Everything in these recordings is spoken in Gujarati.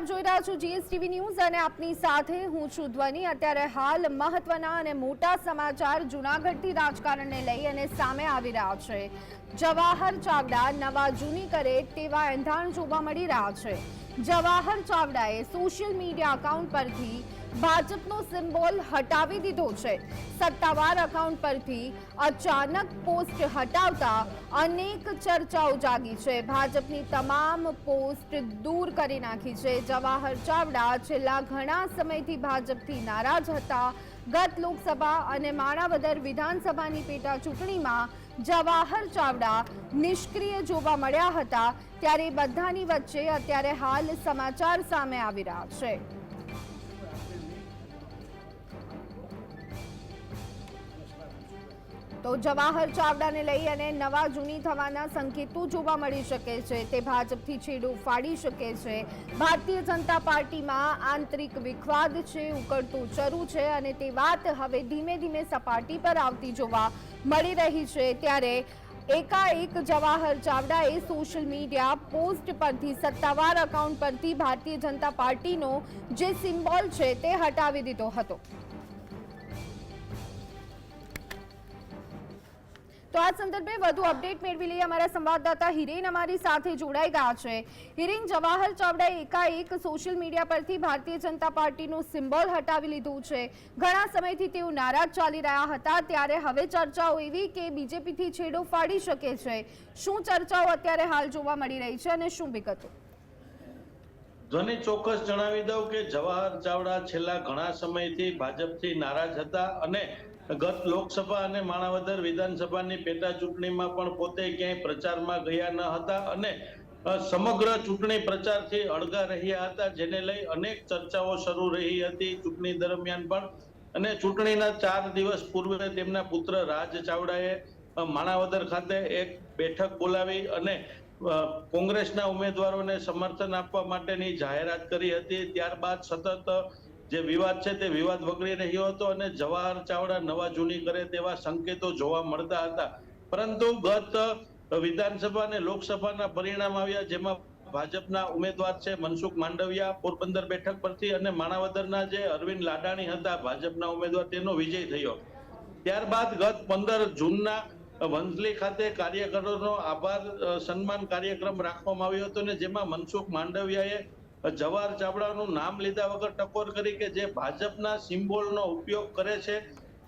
આપ જોઈ રહ્યા છો જીએસટીવી ન્યૂઝ અને આપની સાથે હું છું ધ્વની. અત્યારે હાલ મહત્વના અને મોટા સમાચાર જૂનાગઢથી રાજકારણને લઈ અને સામે આવી રહ્યા છે. જવાહર ચાવડા નવા જૂની કરે તેવા એંધાણ જોવા મળી રહ્યા છે. જવાહર ચાવડાએ સોશિયલ મીડિયા અકાઉન્ટ પરથી ભાજપનો સિમ્બોલ હટાવી દીધો છે. સત્તાવાર અકાઉન્ટ પરથી અચાનક પોસ્ટ હટાવતા અનેક ચર્ચાઓ જાગી છે. ભાજપની તમામ પોસ્ટ દૂર કરી નાખી છે. જવાહર ચાવડા છેલ્લા ઘણા સમયથી ભાજપથી નારાજ હતા. ગત લોકસભા અને માણાવદર વિધાનસભાની પેટા ચૂંટણીમાં જવાહર ચાવડા નિષ્ક્રિય જોવા મળ્યા હતા. ત્યારે બધાની વચ્ચે અત્યારે હાલ સમાચાર સામે આવી રહ્યા છે. તો જવાહર ચાવડાને લઈ અને નવા જૂની થવાના સંકેતો જોવા મળી શકે છે. તે ભાજપથી છેડું ફાડી શકે છે. ભારતીય જનતા પાર્ટીમાં આંતરિક વિખવાદ છે, ઉકળતું ચરું છે અને તે વાત હવે ધીમે ધીમે સપાટી પર આવતી જોવા મળી રહી છે. ત્યારે એકાએક જવાહર ચાવડાએ સોશિયલ મીડિયા પોસ્ટ પરથી સત્તાવાર અકાઉન્ટ પરથી ભારતીય જનતા પાર્ટીનો જે સિમ્બોલ છે તે હટાવી દીધો હતો. તો આ સંદર્ભે વધુ અપડેટ મેળવી લઈએ અમારા સંવાદદાતા હિરેન અમારી સાથે જોડાઈ ગયા છે. હિરેન, જવાહર ચાવડાએ એકાએક સોશિયલ મીડિયા પરથી ભારતીય જનતા પાર્ટીનું સિમ્બોલ હટાવી લીધું છે. ઘણા સમયથી તેઓ નારાજ ચાલી રહ્યા હતા. ત્યારે હવે ચર્ચાઓ એવી કે બીજેપીથી છેડો ફાડી શકે છે. શું ચર્ચાઓ અત્યારે હાલ જોવા મળી રહી છે અને શું વિગતો? ધ્વનિ ચોક્કસ જણાવી દઉં કે જવાહર ચાવડા છેલ્લા ઘણા સમયથી ભાજપથી નારાજ હતા અને ગત લોકસભા અને માણાવદર વિધાનસભાની પેટા ચૂંટણીમાં પણ પોતે ક્યાંય પ્રચારમાં ગયા ન હતા અને સમગ્ર ચૂંટણી પ્રચારથી અળગા રહ્યા હતા, જેને લઈ અનેક ચર્ચાઓ શરૂ રહી હતી ચૂંટણી દરમિયાન પણ. અને ચૂંટણીના ચાર દિવસ પૂર્વે તેમના પુત્ર રાજ ચાવડાએ માણાવદર ખાતે એક બેઠક બોલાવી અને કોંગ્રેસના ઉમેદવારોને સમર્થન આપવા માટેની જાહેરાત કરી હતી. ત્યારબાદ સતત જે વિવાદ છે તે વિવાદ વકરી રહ્યો હતો અને જવાહર ચાવડા નવા જૂની કરે તેવા સંકેતો જોવા મળતા હતા. પરંતુ ગત વિધાનસભા અને લોકસભાના પરિણામ આવ્યા જેમાં ભાજપના ઉમેદવાર છે મનસુખ માંડવિયા, પોરબંદર બેઠક પરથી અને માણાવદરના જે અરવિંદ લાડાણી હતા ભાજપના ઉમેદવાર, તેનો વિજય થયો. ત્યારબાદ ગત પંદર જૂનના વંસલી ખાતે કાર્યકરોનો આભાર સન્માન કાર્યક્રમ રાખવામાં આવ્યો હતો ને જેમાં મનસુખ માંડવિયાએ જવાહર ચાવડાનું નામ લીધા વગર ટકોર કરી કે જે ભાજપના સિમ્બોલનો ઉપયોગ કરે છે,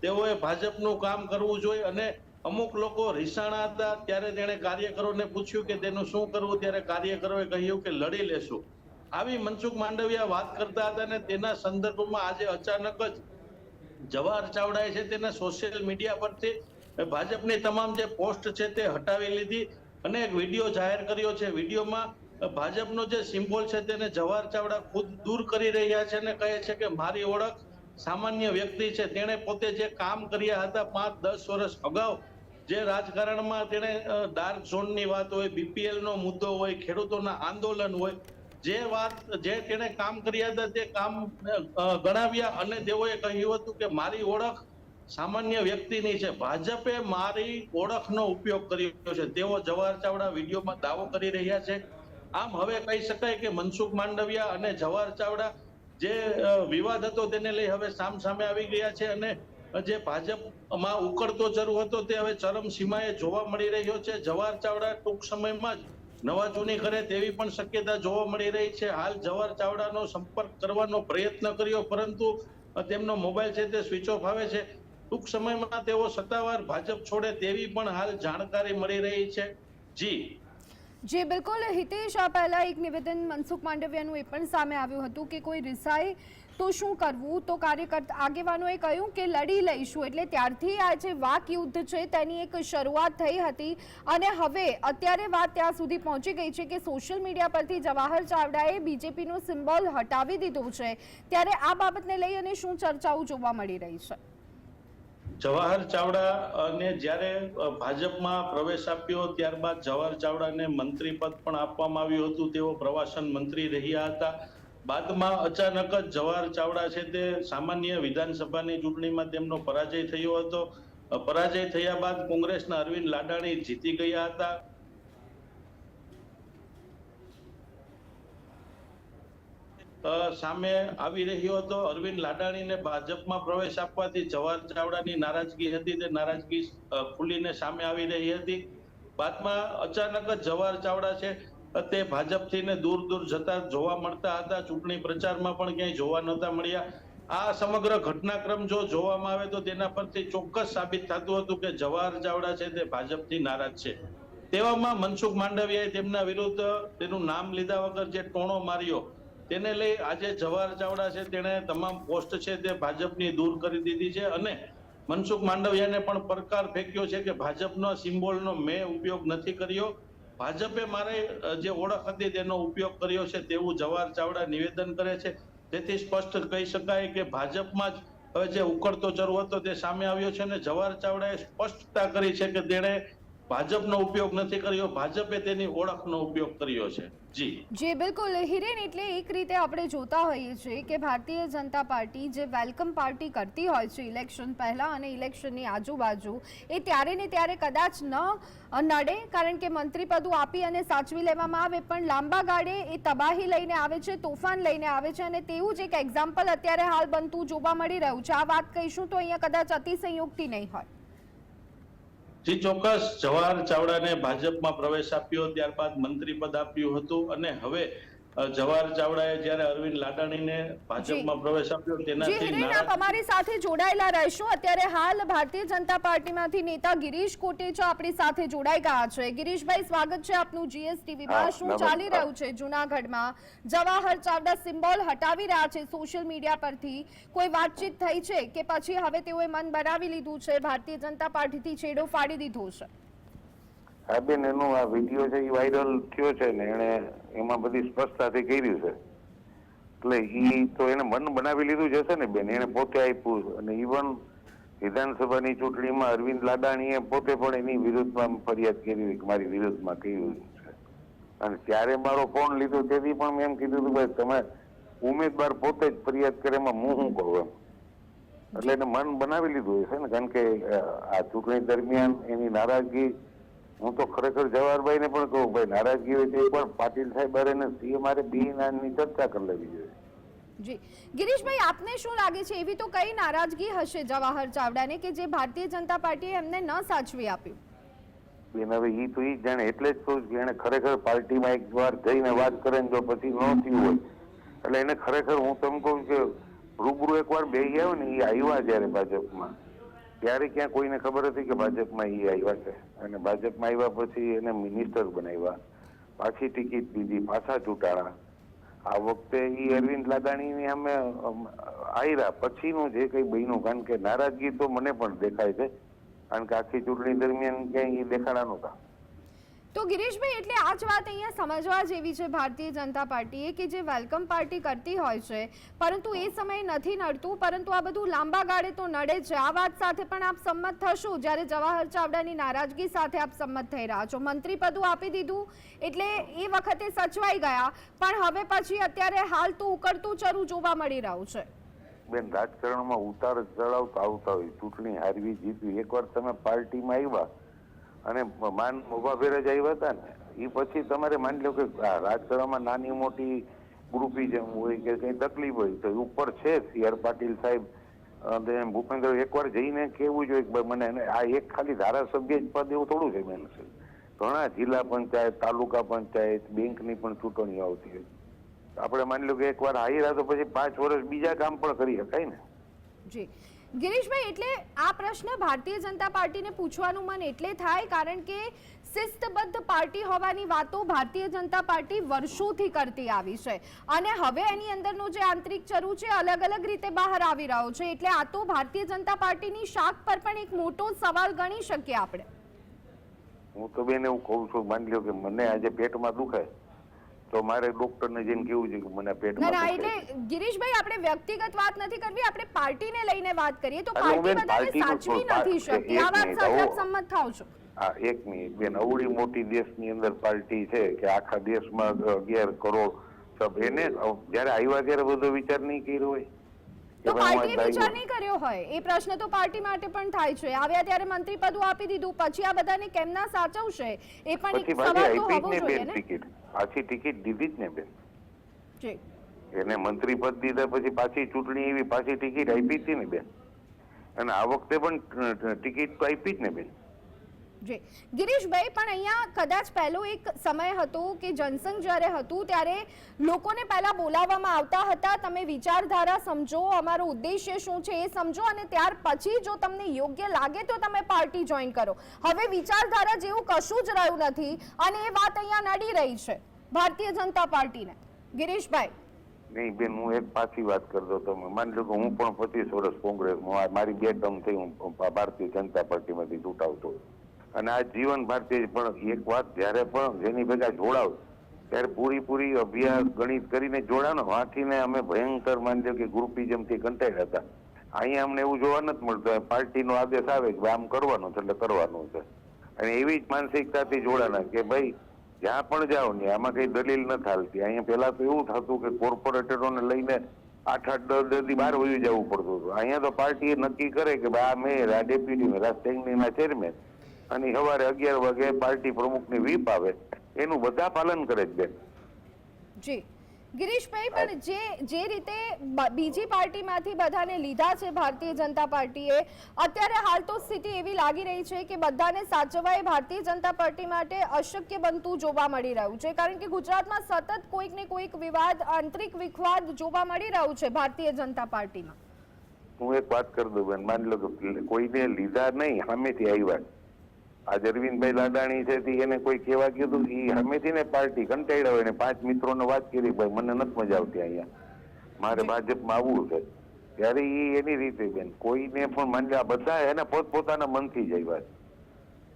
તેઓએ ભાજપનું કામ કરવું જોઈએ અને અમુક લોકો રીસાણા હતા, ત્યારે તેણે કાર્યકરોને પૂછ્યું કે તેનું શું કરવું, ત્યારે કાર્યકરોએ કહ્યું કે લડી લેશું. આવી મનસુખ માંડવિયા વાત કરતા હતા અને તેના સંદર્ભમાં આજે અચાનક જ જવાહર ચાવડાએ છે તેના સોશિયલ મીડિયા પરથી ભાજપની તમામ જે પોસ્ટ છે તે હટાવી લીધી અને એક વીડિયો જાહેર કર્યો છે. વિડીયોમાં ભાજપનો જે સિમ્બોલ છે તેને જવાહર ચાવડા ખુદ દૂર કરી રહ્યા છે અને કહે છે કે મારી ઓળખ સામાન્ય વ્યક્તિ છે. તેણે પોતે જે કામ કર્યા હતા પાંચ, દસ વર્ષ અગાઉ, જે રાજકારણમાં તેણે ડાર્ક ઝોનની વાત હોય બીપીએલ નો મુદ્દો હોય, ખેડૂતોના આંદોલન હોય, જે વાત, જે તેણે કામ કર્યા હતા તે કામ ગણાવ્યા અને તેઓએ કહ્યું હતું કે મારી ઓળખ સામાન્ય વ્યક્તિની છે. ભાજપે મારી ઓળખનો ઉપયોગ કર્યો છે. તેઓ જવાહર ચાવડા વિડીયોમાં દાવો કરી રહ્યા છે. આમ હવે કહી શકાય કે મનસુખ માંડવિયા અને જવાહર ચાવડા જે વિવાદ હતો તેને લઈ હવે સામ સામે આવી ગયા છે અને જે ભાજપમાં ઉકળતો જરૂર હતો તે હવે ચરમ સીમાએ જોવા મળી રહ્યો છે. જવાહર ચાવડા ટૂંક સમયમાં જ નવા જૂની કરે તેવી પણ શક્યતા જોવા મળી રહી છે. હાલ જવાહર ચાવડાનો સંપર્ક કરવાનો પ્રયત્ન કર્યો, પરંતુ તેમનો મોબાઈલ છે તે સ્વિચ ઓફ આવે છે. ટૂંક સમયમાં તેઓ સત્તાવાર ભાજપ છોડે તેવી પણ હાલ જાણકારી મળી રહી છે. જી. જી, બિલકુલ. હિતેશ, આ પહેલાં એક નિવેદન મનસુખ માંડવિયાનું એ પણ સામે આવ્યું હતું કે કોઈ રિસાય તો શું કરવું? તો કાર્યકર્તા આગેવાનોએ કહ્યું કે લડી લઈશું એટલે ત્યારથી આ જે વાક યુદ્ધ છે તેની એક શરૂઆત થઈ હતી અને હવે અત્યારે વાત ત્યાં સુધી પહોંચી ગઈ છે કે સોશિયલ મીડિયા પરથી જવાહર ચાવડાએ બીજેપીનું સિમ્બોલ હટાવી દીધું છે. ત્યારે આ બાબતને લઈ અને શું ચર્ચાઓ જોવા મળી રહી છે? જવાહર ચાવડા અને જ્યારે ભાજપમાં પ્રવેશ આપ્યો, ત્યારબાદ જવાહર ચાવડાને મંત્રી પદ પણ આપવામાં આવ્યું હતું. તેઓ પ્રવાસન મંત્રી રહ્યા હતા. બાદમાં અચાનક જ જવાહર ચાવડા છે તે સામાન્ય વિધાનસભાની ચૂંટણીમાં તેમનો પરાજય થયો હતો. પરાજય થયા બાદ કોંગ્રેસના અરવિંદ લાડાણી જીતી ગયા હતા. સામે આવી રહ્યો હતો. અરવિંદ લાડાણીને ભાજપમાં પ્રવેશ આપવાથી જવાહર ચાવડાની નારાજગી હતી તે નારાજગી ખુલીને સામે આવી રહી હતી. બાદમાં અચાનક જ જવાહર ચાવડા છે તે ભાજપથી ને દૂર દૂર જતા જોવા મળતા હતા. ચૂંટણી પ્રચારમાં પણ ક્યાંય જોવા નહોતા મળ્યા. આ સમગ્ર ઘટનાક્રમ જો જોવામાં આવે તો તેના પરથી ચોક્કસ સાબિત થતું હતું કે જવાહર ચાવડા છે તે ભાજપથી નારાજ છે. તેવામાં મનસુખ માંડવિયાએ તેમના વિરુદ્ધ તેનું નામ લીધા વગર જે ટોણો માર્યો તેને લઈ આજે જવાહર ચાવડા છે, તેણે તમામ પોસ્ટ છે તે ભાજપની દૂર કરી દીધી છે અને મનસુખ માંડવિયાને પણ પડકાર ફેંક્યો છે કે ભાજપનો સિમ્બોલનો મેં ઉપયોગ નથી કર્યો. ભાજપે મારે જે ઓળખ હતી તેનો ઉપયોગ કર્યો છે તેવું જવાહર ચાવડા નિવેદન કરે છે. તેથી સ્પષ્ટ કહી શકાય કે ભાજપમાં જ હવે જે ઉકળતો ચરુ હતો તે સામે આવ્યો છે અને જવાહર ચાવડાએ સ્પષ્ટતા કરી છે કે તેણે ભાજપનો ઉપયોગ નથી કર્યો, ભાજપે તેની ઓળખનો ઉપયોગ કર્યો છે. જી. બિલકુલ. હિરેન, એટલે એક રીતે આપણે જોતા હોઈએ છીએ કે ભારતીય જનતા પાર્ટી જે વેલકમ પાર્ટી કરતી હોય છે ઇલેક્શન પહેલા અને ઇલેક્શનની આજુબાજુ, એ ત્યારે ને ત્યારે કદાચ ન નડે, કારણ કે મંત્રી પદું આપી અને સાચવી લેવામાં આવે, પણ લાંબા ગાળે એ તબાહી લઈને આવે છે, તોફાન લઈને આવે છે અને તેવું જ એક એક્ઝામ્પલ અત્યારે હાલ બનતું જોવા મળી રહ્યું છે. આ વાત કહીશું તો અહીંયા કદાચ અતિસંયુક્તિ નહીં હોય. જી ચોક્કસ. જવાહર ચાવડાને ભાજપમાં પ્રવેશ આપ્યો ત્યારબાદ મંત્રી પદ આપ્યું હતું અને હવે જવાહર ચાવડાએ જ્યારે અરવિંદ લાડાણીને ભાજપમાં પ્રવેશ આપ્યો તેનાથી આપ અમારી સાથે જોડાયેલા રહેશો. અત્યારે હાલ ભારતીય જનતા પાર્ટીમાંથી નેતા ગિરીશ કોટેચા આપણી સાથે જોડાઈ ગયા છે. ગિરીશભાઈ સ્વાગત છે આપનું જીએસટીવીમાં. શું ચાલી રહ્યું છે જૂનાગઢમાં? જવાહર ચાવડા સિમ્બોલ હટાવી રહ્યા છે સોશિયલ મીડિયા પરથી. કોઈ વાતચીત થઈ છે કે પછી હવે તેઓએ મન બનાવી લીધું છે? ભારતીય જનતા પાર્ટીથી છેડો ફાડી દીધો છે. હા બેન એનો આ વીડિયો છે એ વાયરલ થયો છે ને એને એમાં બધી સ્પષ્ટતાથી કર્યું છે. એટલે એ તો એને મન બનાવી લીધું હશે ને બેન એને પોતે આપ્યું અને ઇવન વિધાનસભાની ચૂંટણીમાં અરવિંદ લાડાણીએ પોતે પણ એની વિરુદ્ધમાં ફરિયાદ કરી કે મારી વિરુદ્ધમાં કહ્યું છે. અને ત્યારે મારો ફોન લીધો તેથી પણ મેં એમ કીધું હતું, ભાઈ, તમે ઉમેદવાર પોતે જ ફરિયાદ કરે, એમાં હું શું કહું એમ? એટલે એને મન બનાવી લીધું હશે ને, કારણ કે આ ચૂંટણી દરમિયાન એની નારાજગી હું તો ખરેખર જવાહરભાઈને પણ કહું ભાઈ નારાજગી હોય તો પણ પાટીલ સાહેબ અને સીએમ મારે બી નાની ચર્ચા કરી લેવી જોઈએ. જી. ગિરીશભાઈ આપને શું લાગે છે? એવી તો કઈ નારાજગી હશે જવાહર ચાવડાને કે જે ભારતીય જનતા પાર્ટીએ એમને ન સાચવી આપ્યું? બેન હવે ઈ તો ઈ જાણે એટલે જ કહું કે એને ખરેખર પાર્ટીમાં એક વાર જઈને વાત કરે ને જો પછી ન થયું હોય. એટલે એને ખરેખર હું તમને કહું કે રૂબરૂ એકવાર બેસી આવ્યો ને એ આવ્યા જયારે ભાજપમાં. ત્યારે ક્યાં કોઈને ખબર હતી કે ભાજપમાં એ આવ્યા છે? અને ભાજપમાં આવ્યા પછી એને મિનિસ્ટર બનાવ્યા. પાછી ટિકિટ દીધી, પાછા ચૂંટાણા. આ વખતે એ અરવિંદ લાદાણીની અમે, આયરા. પછીનું જે કંઈ બન્યું, કારણ કે નારાજગી તો મને પણ દેખાય છે. કારણ કે આખી ચૂંટણી દરમિયાન ક્યાંય એ દેખાડા નહોતા. તો ગિરીશભાઈ, એટલે આ જ વાત અહીંયા સમજવા જેવી છે ભારતીય જનતા પાર્ટીએ કે જે વેલકમ પાર્ટી કરતી હોય છે. પરંતુ એ સમયે નથી નડતું, પરંતુ આ બધું લાંબા ગાળે તો નડે છે. આ વાત સાથે પણ આપ સંમત થશો? જ્યારે જવાહર ચાવડાની નારાજગી સાથે આપ સંમત થઈ રહ્યા છો. મંત્રી પદું આપી દીધું, એટલે એ વખતે સચવાઈ ગયા. પણ હવે પછી અત્યારે હાલ તો ઉકળતું ચરું જોવા મળી રહ્યું છે. બેન, રાજકારણમાં ઉતાર ચડાવ આવતા હોય. ચૂંટણી હારવી જીતવી. એકવાર તમે પાર્ટીમાં આવ્યા અને માન ઊભા જ આવ્યા હતા ને. એ પછી તમારે માની લો કે રાજકારણમાં નાની મોટી ગ્રુપિઝમ હોય કે કઈ તકલીફ હોય, તો ઉપર છે સી આર પાટીલ સાહેબ. ભૂપેન્દ્ર એકવાર જઈને કેવું જોઈએ કે મને આ એક ખાલી ધારાસભ્ય જ પદ એવું થોડું છે બેન ઘણા જિલ્લા પંચાયત, તાલુકા પંચાયત, બેંકની પણ ચૂંટણીઓ આવતી હોય. આપણે માની લો કે એકવાર રહ્યા તો પછી પાંચ વર્ષ બીજા કામ પણ કરી શકાય ને. જી. ગિરીશભાઈ, એટલે આ પ્રશ્ન ભારતીય જનતા પાર્ટીને પૂછવાનું મન એટલે થાય, કારણ કે શિસ્તબદ્ધ પાર્ટી હોવાની વાતો ભારતીય જનતા પાર્ટી વર્ષોથી કરતી આવી છે. અને હવે એની અંદરનો જે આંતરિક ચરુ છે, અલગ અલગ રીતે બહાર આવી રહ્યો છે. એટલે આ તો ભારતીય જનતા પાર્ટીની શાખ પર પણ એક મોટો સવાલ ગણી શકીએ આપણે. હું તો બેન એવું કહું છું, માની લો કે મને આજે પેટમાં દુખે. તો મારે ડોક્ટરને જઈને કેવું છે કે મને પેટમાં ના એટલે ગિરીશભાઈ આપણે વ્યક્તિગત વાત નથી કરવી આપણે પાર્ટીને લઈને વાત કરીએ તો પાર્ટી બધાને સાચવી નથી શકતી. આ વાત સાથે આપ સંમત થાવ છો. હા એક મિનિટ. બેન અવળી મોટી દેશની અંદર પાર્ટી છે કે આખા દેશમાં અગિયાર કરોડ સબ એને જયારે આવ્યા ત્યારે બધો વિચાર નહીં કર્યો હોય. તો પાર્ટીએ વિચાર નહીં કર્યો હોય. એ પ્રશ્ન તો પાર્ટી માટે પણ થાય છે. આવ્યા ત્યારે મંત્રી પદ આપી દીધું. પછી આ બધાને કેમ ના સાચવશે? એ પણ એક સવાલ તો હોવો જોઈએ ને. ટિકિટ. પાછી ટિકિટ દીધી જ ને બેન. જી. એને મંત્રી પદ દીધા પછી પાછી ચૂંટણી એવી પાછી ટિકિટ આપી હતી ને બેન. અને આ વખતે પણ ટિકિટ તો આપી જ ને બેન. જી. ગિરીશભાઈ, પણ અહીંયા કદાચ પહેલો એક સમય હતો કે જનસંઘ જ્યારે હતું ત્યારે લોકોને પહેલાં બોલાવવામાં આવતા હતા. તમે વિચારધારા સમજો. અમારો ઉદ્દેશ્ય શું છે એ સમજો અને ત્યાર પછી જો તમને યોગ્ય લાગે તો તમે પાર્ટી જોઈન કરો. હવે વિચારધારા જેવું કશું જ રહ્યું નથી અને એ વાત અહીંયા નડી રહી છે ભારતીય જનતા પાર્ટીને. ગિરીશભાઈ. નહીં બેન, હું એક પાછી વાત કરતો હતો માની લો કે હું પણ પચીસ વર્ષ કોંગ્રેસમાં, મારી બે ટર્મ થઈ, હું ભારતીય જનતા પાર્ટીમાંથી ચૂંટાવતો અને આ જીવન ભારતીય પણ એક વાત જ્યારે પણ જેની ભેગા જોડાવ, ત્યારે પૂરી પૂરી અભ્યાસ ગણિત કરીને જોડાનો વાંચીને અમે ભયંકર માનજો કે ગ્રુપિઝમથી કંટાળ્યા હતા. અહીંયા અમને એવું જોવા નથી મળતું પાર્ટીનો આદેશ આવે કે આમ કરવાનું છે એટલે કરવાનું છે. અને એવી જ માનસિકતાથી જોડાના કે ભાઈ, જ્યાં પણ જાઓ ને, આમાં કઈ દલીલ ન હાલતી. અહીંયા પેલા તો એવું થતું કે કોર્પોરેટરોને લઈને આઠ આઠ દસ દસ દી બહાર વયું જવું પડતું હતું. અહીંયા તો પાર્ટી નક્કી કરે કે ભાઈ આ મેયર આ ડેપ્યુટી મેયર, આ સ્ટેન્ડિંગના ચેરમેન. અને સવારે અગિયાર વાગે પાર્ટી પ્રમુખની વીપ આવે. એનું બધા પાલન કરે છે બેન. જી. ગિરીશભાઈ પણ જે જે રીતે બીજી પાર્ટીમાંથી બધાને લીધા છે ભારતીય જનતા પાર્ટીએ અત્યારે હાલ તો સ્થિતિ એવી લાગી રહી છે કે બધાને સાચવવા એ ભારતીય જનતા પાર્ટી માટે અશક્ય બનતું જોવા મળી રહ્યું છે. કારણ કે ગુજરાતમાં સતત કોઈક ને કોઈક વિવાદ આંતરિક વિખવાદ જોવા મળી રહ્યું છે ભારતીય જનતા પાર્ટીમાં. હું એક વાત કરી દઉં બેન. માની લો કે કોઈને લીધા નહીં સામેથી આવ્યા. આજ અરવિંદભાઈ લાડાણી છે તે એને કોઈ કહેવા કીધું એ હમેથી ને પાર્ટી કંટાળ્યા હોય ને પાંચ મિત્રોને વાત કરી ભાઈ મને નથી મજા આવતી અહીંયા. મારે ભાજપમાં આવવું છે. ત્યારે એ એની રીતે બેન કોઈને પણ માની લો આ બધા એને પોતપોતાના મનથી જ આવ્યા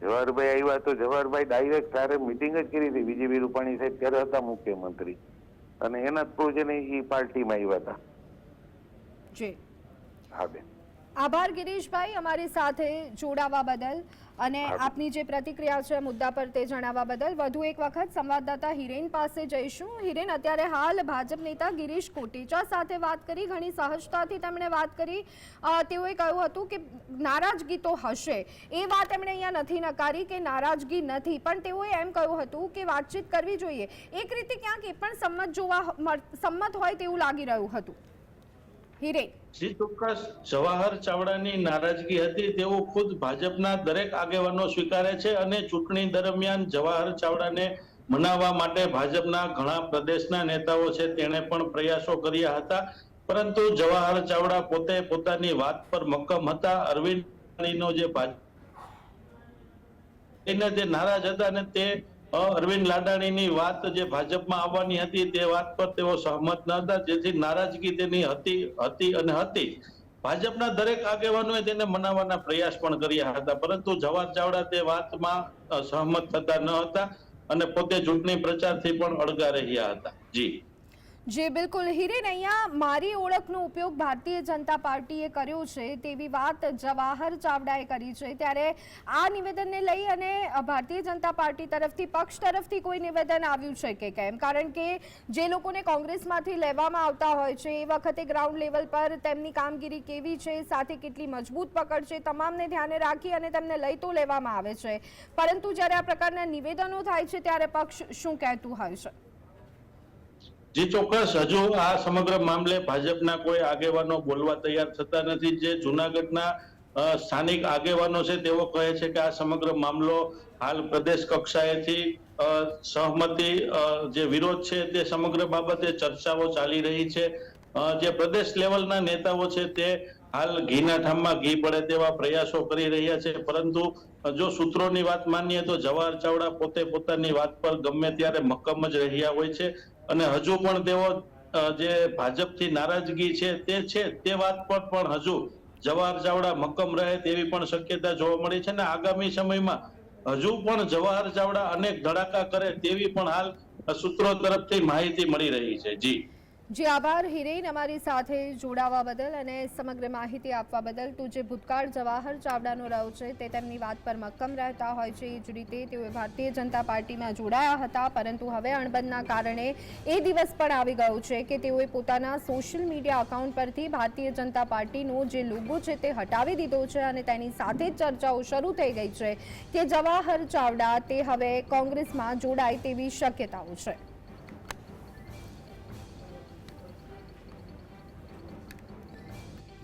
જવાહરભાઈ આવ્યા તો જવાહરભાઈ ડાયરેક્ટ તારે મિટિંગ જ કરી હતી બીજેપી રૂપાણી સાહેબ ત્યારે હતા મુખ્યમંત્રી. અને એના જ છે ને એ પાર્ટીમાં આવ્યા હતા. જી. હા બેન. આભાર ગિરીશભાઈ અમારી સાથે જોડાવા બદલ અને આપની જે પ્રતિક્રિયા છે મુદ્દા પર તે જણાવવા બદલ. વધુ એક વખત સંવાદદાતા હિરેન પાસે જઈશું. હિરેન અત્યારે હાલ ભાજપ નેતા ગિરીશ કોટેચા સાથે વાત કરી ઘણી સહજતાથી તેમણે વાત કરી. તેઓએ કહ્યું હતું કે નારાજગી તો હશે. એ વાત એમણે અહીંયા નથી નકારી કે નારાજગી નથી. પણ તેઓએ એમ કહ્યું હતું કે વાતચીત કરવી જોઈએ. એક રીતે ક્યાંક એ પણ સંમત જોવા સંમત હોય તેવું લાગી રહ્યું હતું. હિરેન જી ચોક્કસ જવાહર ચાવડાની નારાજગી હતી તેવું ખુદ ભાજપના દરેક આગેવાનો સ્વીકારે છે અને ચૂંટણી દરમિયાન જવાહર ચાવડાને મનાવવા માટે ભાજપના ઘણા પ્રદેશના નેતાઓ છે, તેણે પણ પ્રયાસો કર્યા હતા. પરંતુ જવાહર ચાવડા પોતે પોતાની વાત પર મક્કમ હતા. અરવિંદ જે ભાજપ જે નારાજ હતા અને તે અરવિંદ લાડાણીની વાત જે ભાજપમાં આવવાની હતી તે વાત પર તેઓ સહમત ન હતા. જેથી નારાજગી તેની હતી હતી અને હતી. ભાજપના દરેક આગેવાનોએ તેને મનાવવાના પ્રયાસ પણ કર્યા હતા. પરંતુ જવાહર ચાવડા તે વાતમાં સહમત થતા ન હતા અને પોતે ચૂંટણી પ્રચારથી પણ અળગા રહ્યા હતા. જી. જી બિલકુલ હિરેન અહીંયા મારી ઓળખનો ઉપયોગ ભારતીય જનતા પાર્ટીએ કર્યો છે તેવી વાત જવાહર ચાવડાએ કરી છે. ત્યારે આ નિવેદનને લઈ અને ભારતીય જનતા પાર્ટી તરફથી, પક્ષ તરફથી કોઈ નિવેદન આવ્યું છે કે કેમ? કારણ કે જે લોકોને કોંગ્રેસમાંથી લેવામાં આવતા હોય છે, એ વખતે ગ્રાઉન્ડ લેવલ પર તેમની કામગીરી કેવી છે, સાથે કેટલી મજબૂત પકડ છે, તમામને ધ્યાને રાખી અને તેમને લઈ તો લેવામાં આવે છે. પરંતુ જ્યારે આ પ્રકારના નિવેદનો થાય છે, ત્યારે પક્ષ શું કહેતું હોય છે? જી ચોક્કસ, હજુ આ સમગ્ર મામલે ભાજપના કોઈ આગેવાનો બોલવા તૈયાર થતા નથી. જે જુનાગઢના સ્થાનિક આગેવાનો છે, તેઓ કહે છે કે આ સમગ્ર મામલો હાલ પ્રદેશ કક્ષાએથી સહમતિ જે વિરોધ છે તે સમગ્ર બાબતે ચર્ચાઓ ચાલી રહી છે. જે પ્રદેશ લેવલના નેતાઓ છે તે હાલ ઘીના ઠામમાં ઘી પડે તેવા પ્રયાસો કરી રહ્યા છે. પરંતુ જો સૂત્રોની વાત માનીએ તો જવાહર ચાવડા પોતે પોતાની વાત પર ગમે ત્યારે મક્કમ જ રહ્યા હોય છે. અને હજુ પણ તેઓ જે ભાજપથી નારાજગી છે તે છે, તે વાત પર પણ હજુ જવાહર ચાવડા મક્કમ રહે તેવી પણ શક્યતા જોવા મળી છે અને આગામી સમયમાં હજુ પણ જવાહર ચાવડા અનેક ધડાકા કરે તેવી પણ હાલ સૂત્રો તરફથી માહિતી મળી રહી છે. જી. જી, આભાર. હિરેન, અમારી સાથે જોડાવા બદલ અને સમગ્ર માહિતી આપવા બદલ. તો જે ભૂતકાળ જવાહર ચાવડાનો રહ્યો છે, તે તેમની વાત પર મક્કમ રહેતા હોય છે. એ જ રીતે તેઓએ ભારતીય જનતા પાર્ટીમાં જોડાયા હતા, પરંતુ હવે અણબંધના કારણે એ દિવસ પણ આવી ગયો છે કે તેઓએ પોતાના સોશિયલ મીડિયા અકાઉન્ટ પરથી ભારતીય જનતા પાર્ટીનો જે લોગો છે તે હટાવી દીધો છે અને તેની સાથે ચર્ચાઓ શરૂ થઈ ગઈ છે કે જવાહર ચાવડા તે હવે કોંગ્રેસમાં જોડાય તેવી શક્યતાઓ છે.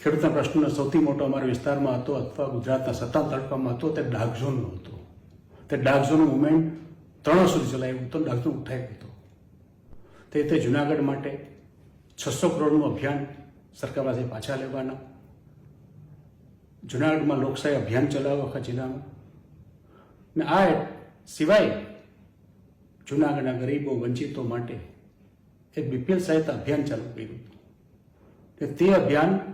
ખેડૂતના પ્રશ્નનો સૌથી મોટો અમારા વિસ્તારમાં હતો અથવા ગુજરાતના સત્તા તાલુકામાં હતો તે ડાર્ક ઝોનનો હતો. તે ડાર્ક ઝોનનું મુવમેન્ટ ત્રણ સુધી ચલાવ્યું હતું ડાર્ક ઝોન ઉઠાઈ ગયો હતો. તે રીતે જુનાગઢ માટે છસો કરોડનું અભિયાન સરકાર પાસે પાછા લેવાના. જુનાગઢમાં લોકશાહી અભિયાન ચલાવ્યું આખા જિલ્લામાં ને આ સિવાય જુનાગઢના ગરીબો વંચિતો માટે એક બીપીએલ સહાયતા અભિયાન ચાલુ કર્યું હતું. તે અભિયાન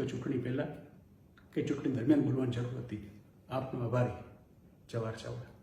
તો ચૂંટણી પહેલાં કે ચૂંટણી દરમિયાન બોલવાની જરૂર હતી. આપનો આભારી. જવાહર ચાવડા.